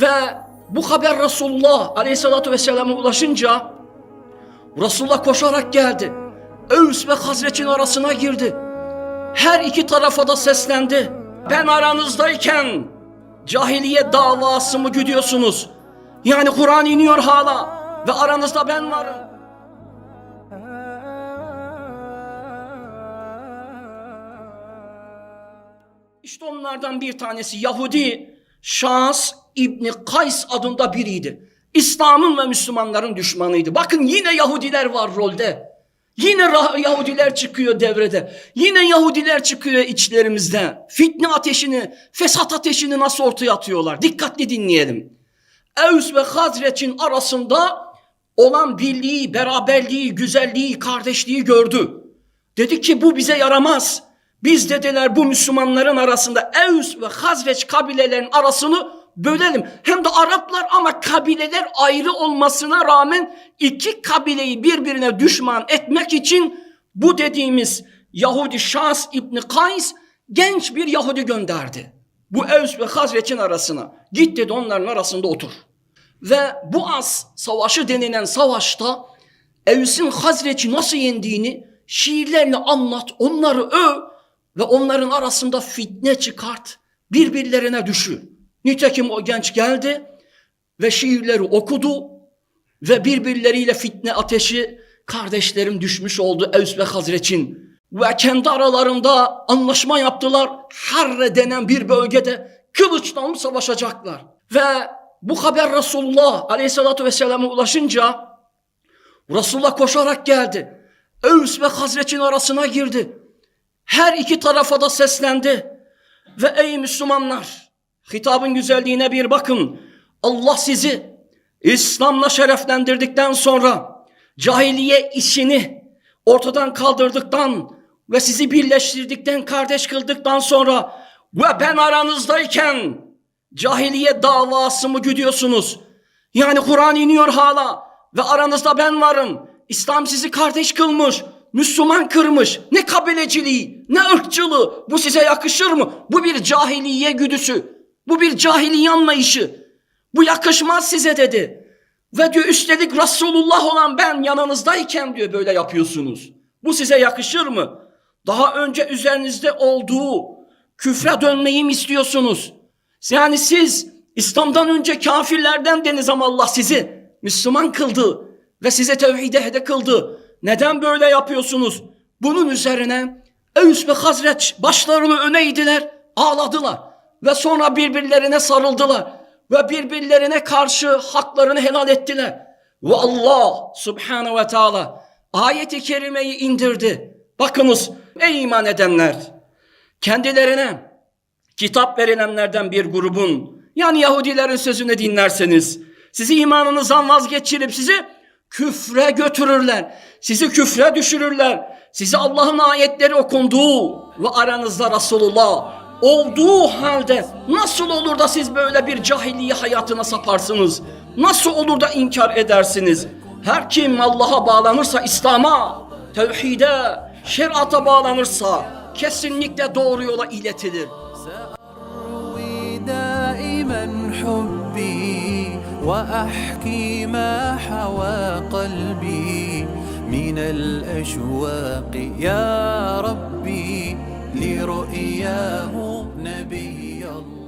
Ve bu haber Resulullah Aleyhisselatü Vesselam'a ulaşınca Resulullah koşarak geldi. Öğüs ve Hazreç'in arasına girdi. Her iki tarafa da seslendi. Ben aranızdayken cahiliye davası mı güdüyorsunuz? Yani Kur'an iniyor hala ve aranızda ben varım. İşte onlardan bir tanesi Yahudi Şahs İbni Kays adında biriydi. İslam'ın ve Müslümanların düşmanıydı. Bakın yine Yahudiler var rolde. Yine Yahudiler çıkıyor devrede. Yine Yahudiler çıkıyor içlerimizde. Fitne ateşini, fesat ateşini nasıl ortaya atıyorlar? Dikkatli dinleyelim. Evs ve Hazreç'in arasında olan birliği, beraberliği, güzelliği, kardeşliği gördü. Dedi ki bu bize yaramaz. Biz dediler bu Müslümanların arasında Evs ve Hazreç kabilelerin arasını bölelim. Hem de Araplar ama kabileler ayrı olmasına rağmen iki kabileyi birbirine düşman etmek için bu dediğimiz Yahudi Şahs İbni Kays genç bir Yahudi gönderdi. Bu Evs ve Hazreç'in arasına. Git dedi onların arasında otur. Ve bu as savaşı denilen savaşta Evs'in Hazreç'i nasıl yendiğini şiirlerle anlat, onları öv ve onların arasında fitne çıkart, birbirlerine düşür. Nitekim o genç geldi ve şiirleri okudu ve birbirleriyle fitne ateşi kardeşlerim düşmüş oldu Evs ve Hazreç'in. Ve kendi aralarında anlaşma yaptılar. Harre denen bir bölgede kılıçla savaşacaklar. Ve bu haber Resulullah aleyhissalatü vesselam'a ulaşınca Resulullah koşarak geldi. Evs ve Hazreç'in arasına girdi. Her iki tarafa da seslendi. Ve ey Müslümanlar, hitabın güzelliğine bir bakın. Allah sizi İslam'la şereflendirdikten sonra cahiliye işini ortadan kaldırdıktan ve sizi birleştirdikten, kardeş kıldıktan sonra ve ben aranızdayken cahiliye davası mı güdüyorsunuz? Yani Kur'an iniyor hala ve aranızda ben varım. İslam sizi kardeş kılmış, Müslüman kırmış. Ne kabileciliği, ne ırkçılığı. Bu size yakışır mı? Bu bir cahiliye güdüsü. Bu bir cahiliye anlayışı. Bu yakışmaz size dedi. Ve diyor üstelik Resulullah olan ben yanınızdayken diyor böyle yapıyorsunuz. Bu size yakışır mı? Daha önce üzerinizde olduğu küfre dönmeyi mi istiyorsunuz? Yani siz İslam'dan önce kafirlerden deniz ama Allah sizi Müslüman kıldı ve size tevhide hede kıldı. Neden böyle yapıyorsunuz? Bunun üzerine Evs ve Hazreç başlarını öne eğdiler, ağladılar ve sonra birbirlerine sarıldılar ve birbirlerine karşı haklarını helal ettiler. Ve Allah subhanahu ve taala ayeti kerimeyi indirdi. Bakınız ey iman edenler kendilerine kitap verilenlerden bir grubun yani Yahudilerin sözünü dinlerseniz sizi imanınızdan vazgeçirip sizi küfre götürürler. Sizi küfre düşürürler. Size Allah'ın ayetleri okunduğu ve aranızda Resulullah olduğu halde nasıl olur da siz böyle bir cahiliye hayatına saparsınız? Nasıl olur da inkar edersiniz? Her kim Allah'a bağlanırsa İslam'a, tevhide, şerata bağlanırsa kesinlikle doğru yola iletilir. أروي دائما حبي وأحكي ما حوى قلبي من الأشواق يا ربي لرؤياه نبي الله.